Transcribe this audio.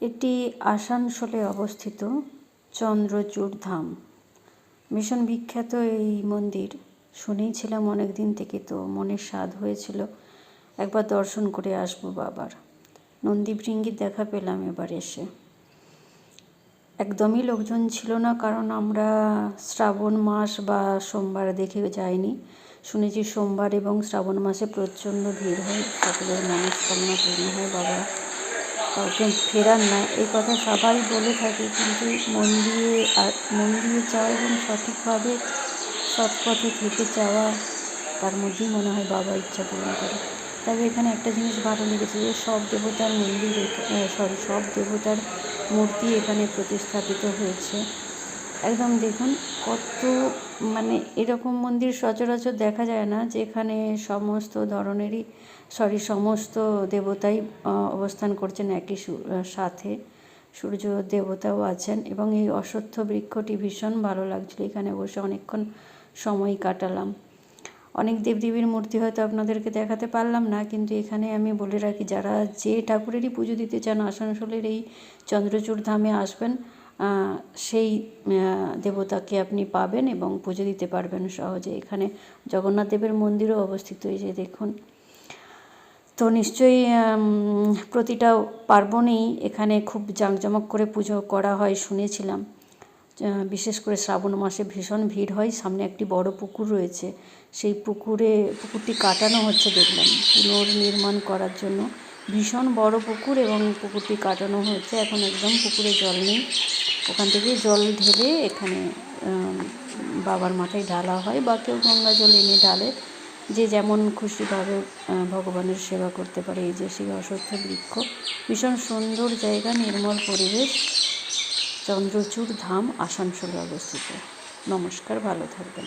এটি আসানসোলে অবস্থিত চন্দ্রচূড় ধাম ভীষণ বিখ্যাত এই মন্দির। শুনেইছিলাম অনেক দিন থেকে, তো মনের স্বাদ হয়েছিল, একবার দর্শন করে আসব বাবার। নন্দীভৃঙ্গির দেখা পেলাম এবার এসে। একদমই লোকজন ছিল না, কারণ আমরা শ্রাবণ মাস বা সোমবার দেখে যাইনি। শুনেছি সোমবার এবং শ্রাবণ মাসে প্রচণ্ড ভিড় হয় সকলের মনস্কামনা পূর্ণ হয় বাবা কাউকে ফেরার না, এই কথা সবাই বলে থাকে, কিন্তু মন দিয়ে আর মন দিয়ে চাওয়া এবং সঠিকভাবে সৎ পথে থেকে চাওয়া তার মধ্যেই মনে হয় বাবা ইচ্ছা পূরণ করে। তবে এখানে একটা জিনিস ভালো লেগেছে যে, সব দেবতার মন্দির সরি সব দেবতার মূর্তি এখানে প্রতিস্থাপিত হয়েছে। একদম দেখুন, কত মানে এরকম মন্দির সচরাচর দেখা যায় না, যেখানে সমস্ত ধরনেরই সরি সমস্ত দেবতাই অবস্থান করছেন একই সাথে। সূর্য দেবতাও আছেন এবং এই অশ্বত্থ বৃক্ষটি ভীষণ ভালো লাগছিল, এখানে বসে অনেকক্ষণ সময় কাটালাম। অনেক দেবদেবীর মূর্তি হয়তো আপনাদেরকে দেখাতে পারলাম না, কিন্তু এখানে আমি বলে রাখি, যারা যে ঠাকুরেরই পুজো দিতে চান, আসানসোলের এই চন্দ্রচূড় ধামে আসবেন সেই দেবতাকে আপনি পাবেন এবং পুজো দিতে পারবেন সহজে। এখানে জগন্নাথ দেবের মন্দিরও অবস্থিত, এই যে দেখুন। তো নিশ্চয়ই প্রতিটা পার্বণেই এখানে খুব জাঁকজমক করে পুজো করা হয়, শুনেছিলাম। বিশেষ করে শ্রাবণ মাসে ভীষণ ভিড় হয়, সামনে একটি বড় পুকুর রয়েছে। সেই পুকুরে, পুকুরটি কাটানো হচ্ছে দেখলাম, পুনর্নির্মাণ করার জন্য। ভীষণ বড় পুকুর এবং পুকুরটি কাটানো হয়েছে। এখন একদম পুকুরে জল নেই। ওখান থেকে জল ঢেলে এখানে বাবার মাথায় ঢালা হয় বা কেউ গঙ্গা জল এনে ঢালে। যে যেমন খুশিভাবে ভগবানের সেবা করতে পারে এই যে সেই অশ্বত্থ বৃক্ষ। ভীষণ সুন্দর জায়গা, নির্মল পরিবেশ। চন্দ্রচূড় ধাম, আসানসোলে অবস্থিত। নমস্কার, ভালো থাকবেন।